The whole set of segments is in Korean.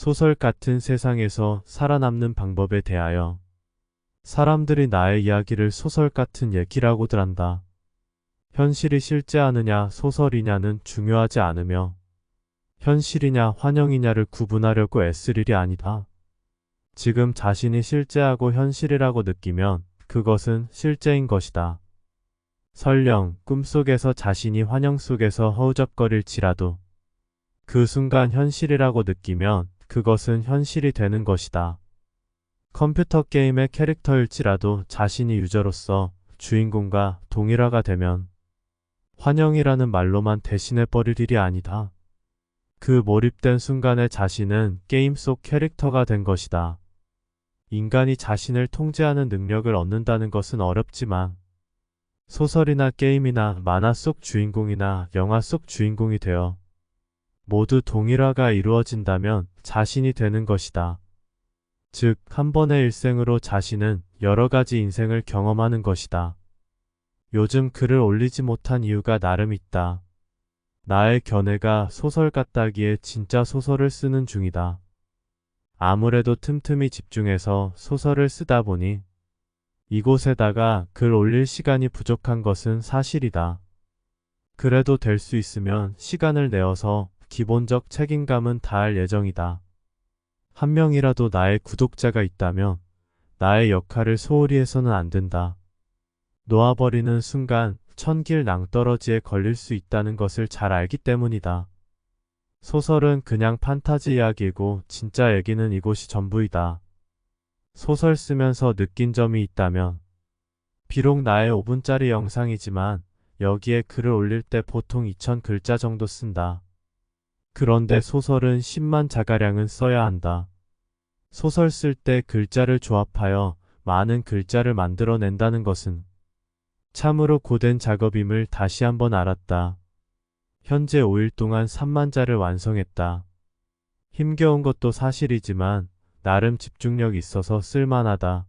소설 같은 세상에서 살아남는 방법에 대하여 사람들이 나의 이야기를 소설 같은 얘기라고들 한다. 현실이 실제하느냐 소설이냐는 중요하지 않으며 현실이냐 환영이냐를 구분하려고 애쓸 일이 아니다. 지금 자신이 실제하고 현실이라고 느끼면 그것은 실제인 것이다. 설령 꿈속에서 자신이 환영 속에서 허우적거릴지라도 그 순간 현실이라고 느끼면 그것은 현실이 되는 것이다. 컴퓨터 게임의 캐릭터일지라도 자신이 유저로서 주인공과 동일화가 되면 환영이라는 말로만 대신해버릴 일이 아니다. 그 몰입된 순간에 자신은 게임 속 캐릭터가 된 것이다. 인간이 자신을 통제하는 능력을 얻는다는 것은 어렵지만 소설이나 게임이나 만화 속 주인공이나 영화 속 주인공이 되어 모두 동일화가 이루어진다면 자신이 되는 것이다. 즉, 한 번의 일생으로 자신은 여러 가지 인생을 경험하는 것이다. 요즘 글을 올리지 못한 이유가 나름 있다. 나의 견해가 소설 같다기에 진짜 소설을 쓰는 중이다. 아무래도 틈틈이 집중해서 소설을 쓰다 보니 이곳에다가 글 올릴 시간이 부족한 것은 사실이다. 그래도 될 수 있으면 시간을 내어서 기본적 책임감은 다할 예정이다. 한 명이라도 나의 구독자가 있다면 나의 역할을 소홀히 해서는 안 된다. 놓아버리는 순간 천길 낭떠러지에 걸릴 수 있다는 것을 잘 알기 때문이다. 소설은 그냥 판타지 이야기고 진짜 얘기는 이곳이 전부이다. 소설 쓰면서 느낀 점이 있다면 비록 나의 5분짜리 영상이지만 여기에 글을 올릴 때 보통 2000 글자 정도 쓴다. 그런데 소설은 10만 자가량은 써야 한다. 소설 쓸 때 글자를 조합하여 많은 글자를 만들어낸다는 것은 참으로 고된 작업임을 다시 한번 알았다. 현재 5일 동안 3만 자를 완성했다. 힘겨운 것도 사실이지만 나름 집중력 있어서 쓸만하다.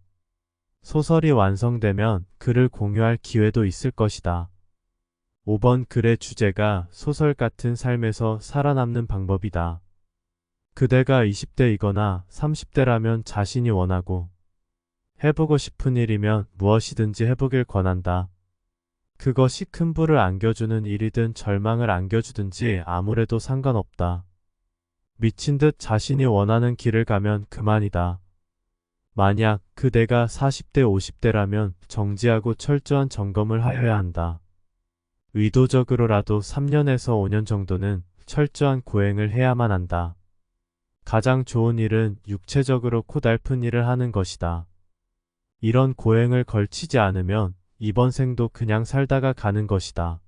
소설이 완성되면 글을 공유할 기회도 있을 것이다. 5번 글의 주제가 소설 같은 삶에서 살아남는 방법이다. 그대가 20대이거나 30대라면 자신이 원하고 해보고 싶은 일이면 무엇이든지 해보길 권한다. 그것이 큰 불을 안겨주는 일이든 절망을 안겨주든지 아무래도 상관없다. 미친 듯 자신이 원하는 길을 가면 그만이다. 만약 그대가 40대 50대라면 정지하고 철저한 점검을 하여야 한다. 의도적으로라도 3년에서 5년 정도는 철저한 고행을 해야만 한다. 가장 좋은 일은 육체적으로 코달픈 일을 하는 것이다. 이런 고행을 걸치지 않으면 이번 생도 그냥 살다가 가는 것이다.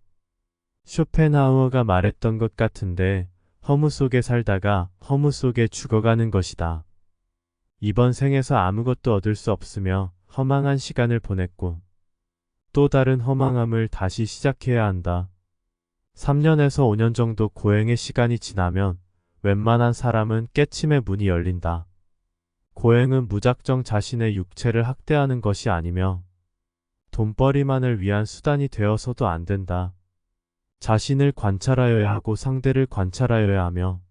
쇼펜하우어가 말했던 것 같은데 허무 속에 살다가 허무 속에 죽어가는 것이다. 이번 생에서 아무것도 얻을 수 없으며 허망한 시간을 보냈고 또 다른 허망함을 다시 시작해야 한다. 3년에서 5년 정도 고행의 시간이 지나면 웬만한 사람은 깨침의 문이 열린다. 고행은 무작정 자신의 육체를 학대하는 것이 아니며 돈벌이만을 위한 수단이 되어서도 안 된다. 자신을 관찰하여야 하고 상대를 관찰하여야 하며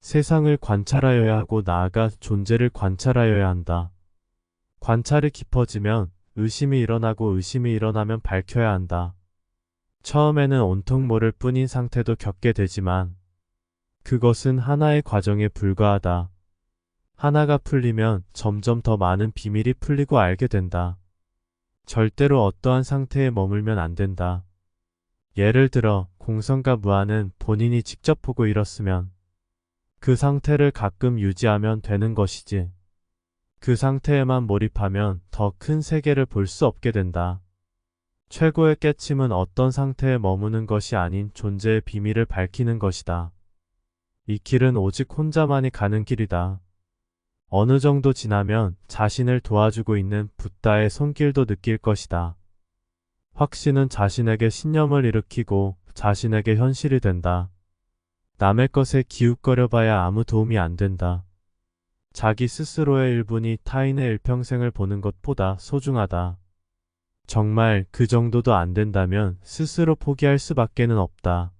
세상을 관찰하여야 하고 나아가 존재를 관찰하여야 한다. 관찰이 깊어지면 의심이 일어나고 의심이 일어나면 밝혀야 한다. 처음에는 온통 모를 뿐인 상태도 겪게 되지만 그것은 하나의 과정에 불과하다. 하나가 풀리면 점점 더 많은 비밀이 풀리고 알게 된다. 절대로 어떠한 상태에 머물면 안 된다. 예를 들어 공성과 무한은 본인이 직접 보고 잃었으면 그 상태를 가끔 유지하면 되는 것이지. 그 상태에만 몰입하면 더 큰 세계를 볼 수 없게 된다. 최고의 깨침은 어떤 상태에 머무는 것이 아닌 존재의 비밀을 밝히는 것이다. 이 길은 오직 혼자만이 가는 길이다. 어느 정도 지나면 자신을 도와주고 있는 붓다의 손길도 느낄 것이다. 확신은 자신에게 신념을 일으키고 자신에게 현실이 된다. 남의 것에 기웃거려 봐야 아무 도움이 안 된다. 자기 스스로의 1분이 타인의 일평생을 보는 것보다 소중하다. 정말 그 정도도 안 된다면 스스로 포기할 수밖에는 없다.